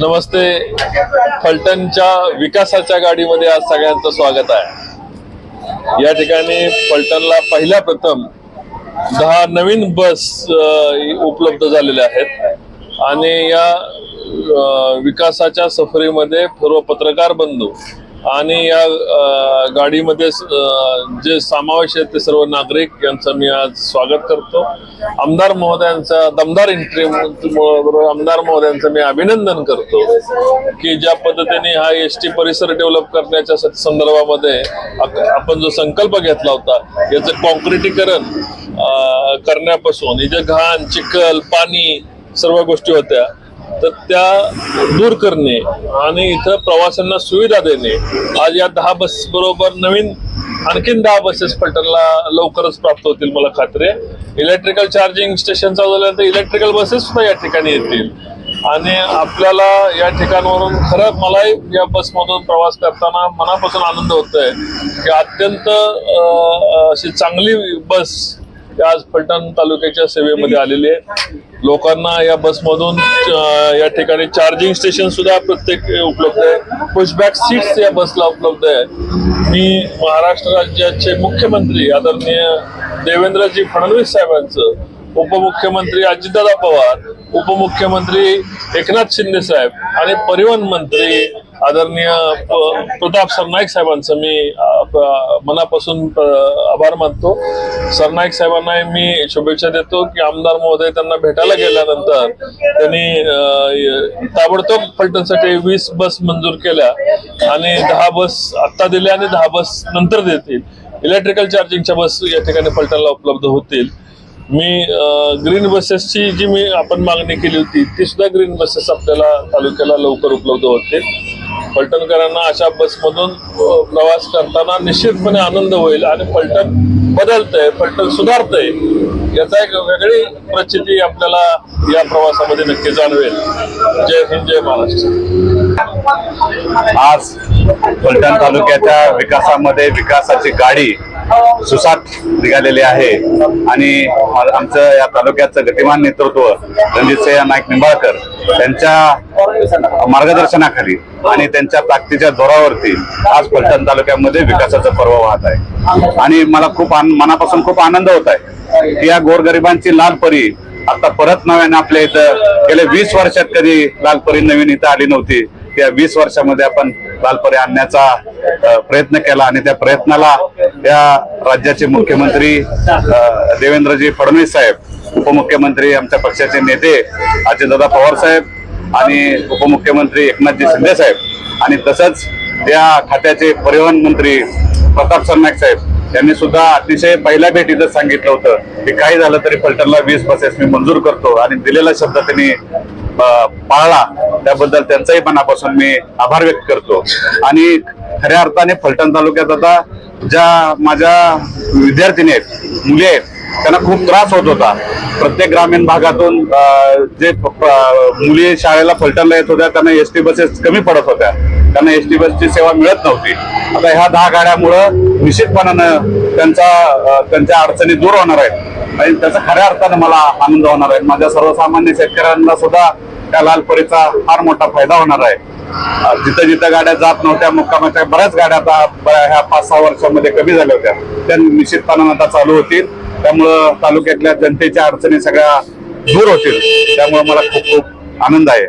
नमस्ते. फलटणच्या विकासाच्या गाडीमध्ये आज सगळ्यांचं स्वागत आहे. या ठिकाणी फलटणला पहिल्या प्रथम दहा नवीन बस उपलब्ध झालेल्या आहेत. आणि या विकासाच्या सफरीमध्ये सर्व पत्रकार बंधू आणि या गाडीमध्ये जे समावेश आहेत ते सर्व नागरिक यांचं मी आज स्वागत करतो. आमदार महोदयांचा दमदार एंट्री आमदार महोदयांचं मी अभिनंदन करतो की ज्या पद्धतीने हा एस टी परिसर डेव्हलप करण्याच्या संदर्भामध्ये आपण जो संकल्प घेतला होता याचं कॉन्क्रिटीकरण करण्यापासून जे घाण चिखल पाणी सर्व गोष्टी होत्या तर त्या दूर करणे आणि इथं प्रवाशांना सुविधा देणे. आज या दहा बस बरोबर नवीन आणखीन दहा बसेस पलटणला लवकरच प्राप्त होतील मला खात्री आहे. इलेक्ट्रिकल चार्जिंग स्टेशन चालू झाल्यानंतर इलेक्ट्रिकल बसेस सुद्धा या ठिकाणी येतील. आणि आपल्याला या ठिकाणावरून खरं मलाही या बसमधून प्रवास करताना मनापासून आनंद होतोय की अत्यंत अशी चांगली बस आज फलटण तालुक्याच्या सेवेमध्ये आलेली आहे. लोकांना या बसमधून या ठिकाणी चार्जिंग स्टेशन सुद्धा प्रत्येक उपलब्ध आहे. पुशबॅक सीट्स या बसला उपलब्ध आहे. मी महाराष्ट्र राज्याचे मुख्यमंत्री आदरणीय देवेंद्रजी फडणवीस साहेबांचं उपमुख्यमंत्री अजितदादा पवार उपमुख्यमंत्री एकनाथ शिंदे साहेब आणि परिवहन मंत्री आदरणीय प्रताप सरनाईक साहेबांचं मी मनापासून आभार मानतो. सरनाईक साहेबांना मी शुभेच्छा देतो की आमदार महोदय त्यांना भेटायला गेल्यानंतर त्यांनी ताबडतोब फलटणसाठी वीस बस मंजूर केल्या आणि दहा बस आत्ता दिल्या आणि दहा बस नंतर देतील. इलेक्ट्रिकल चार्जिंगच्या बस या ठिकाणी फलटणला उपलब्ध होतील. मी ग्रीन बसेसची जी मी आपण मागणी केली होती ती सुद्धा ग्रीन बसेस आपल्याला तालुक्याला लवकर उपलब्ध होतील. पलटणकरांना अशा बसमधून प्रवास करताना निश्चितपणे आनंद होईल आणि पलटण बदलतंय पलटण सुधारतंय. याचा एक वेगळी प्रचिती आपल्याला या प्रवासामध्ये नक्की जाणवेल. जय हिंद जय महाराष्ट्र. आज पलटण तालुक्याच्या विकासामध्ये विकासाची गाडी सुसाट निघालेली आहे आणि आमचं या तालुक्याचं गतिमान नेतृत्व रणजितसिंह नाईक निंबाळकर त्यांच्या मार्गदर्शनाखाली आणि त्यांच्या ताकदीच्या जोरावरती आज फलटण तालुक्यामध्ये विकासाचं पर्व वाहत आहे. आणि मला खूप मनापासून खूप आनंद होत आहे की या गोरगरिबांची लाल परी आता परत नव्याने आपल्या इथं गेल्या वीस वर्षात कधी लाल परी नवीन इथं आली नव्हती. त्या वीस वर्षामध्ये आपण लालपरी आणण्याचा प्रयत्न केला आणि त्या प्रयत्नाला या राज्याचे मुख्यमंत्री देवेंद्रजी फडणवीस साहेब उपमुख्यमंत्री आमच्या पक्षाचे नेते अजितदादा पवार साहेब आणि उपमुख्यमंत्री एकनाथजी शिंदे साहेब आणि तसंच या खात्याचे परिवहन मंत्री प्रताप सरनाईक साहेब यांनी सुद्धा अतिशय पहिल्या भेटीतच सांगितलं होतं की काही झालं तरी फलटणला वीस बसेस मी मंजूर करतो आणि दिलेला शब्द त्यांनी पाळला. त्याबद्दल त्यांचाही मनापासून मी आभार व्यक्त करतो. आणि खऱ्या अर्थाने फलटण तालुक्यात आता ज्या माझ्या विद्यार्थिनी आहेत मुली आहेत त्यांना खूप त्रास होत होता. प्रत्येक ग्रामीण भागातून जे मुली शाळेला फलटणला येत होत्या त्यांना एस टी बसेस कमी पडत होत्या. त्यांना एस टी बसची सेवा मिळत नव्हती. आता ह्या दहा गाड्यामुळं निश्चितपणानं त्यांचा त्यांच्या अडचणी दूर होणार आहेत. आणि त्याचा खऱ्या अर्थानं मला आनंद होणार आहे. माझ्या सर्वसामान्य शेतकऱ्यांना सुद्धा त्या लालपरीचा फार मोठा फायदा होणार आहे. जिथं जिथं गाड्या जात नव्हत्या मुक्कामाच्या बऱ्याच गाड्या आता ह्या पाच सहा वर्षामध्ये कमी झाल्या होत्या. त्या निश्चितपणानं आता चालू होतील. त्यामुळं तालुक्यातल्या जनतेच्या अडचणी सगळ्या दूर होतील. त्यामुळे मला खूप खूप आनंद आहे.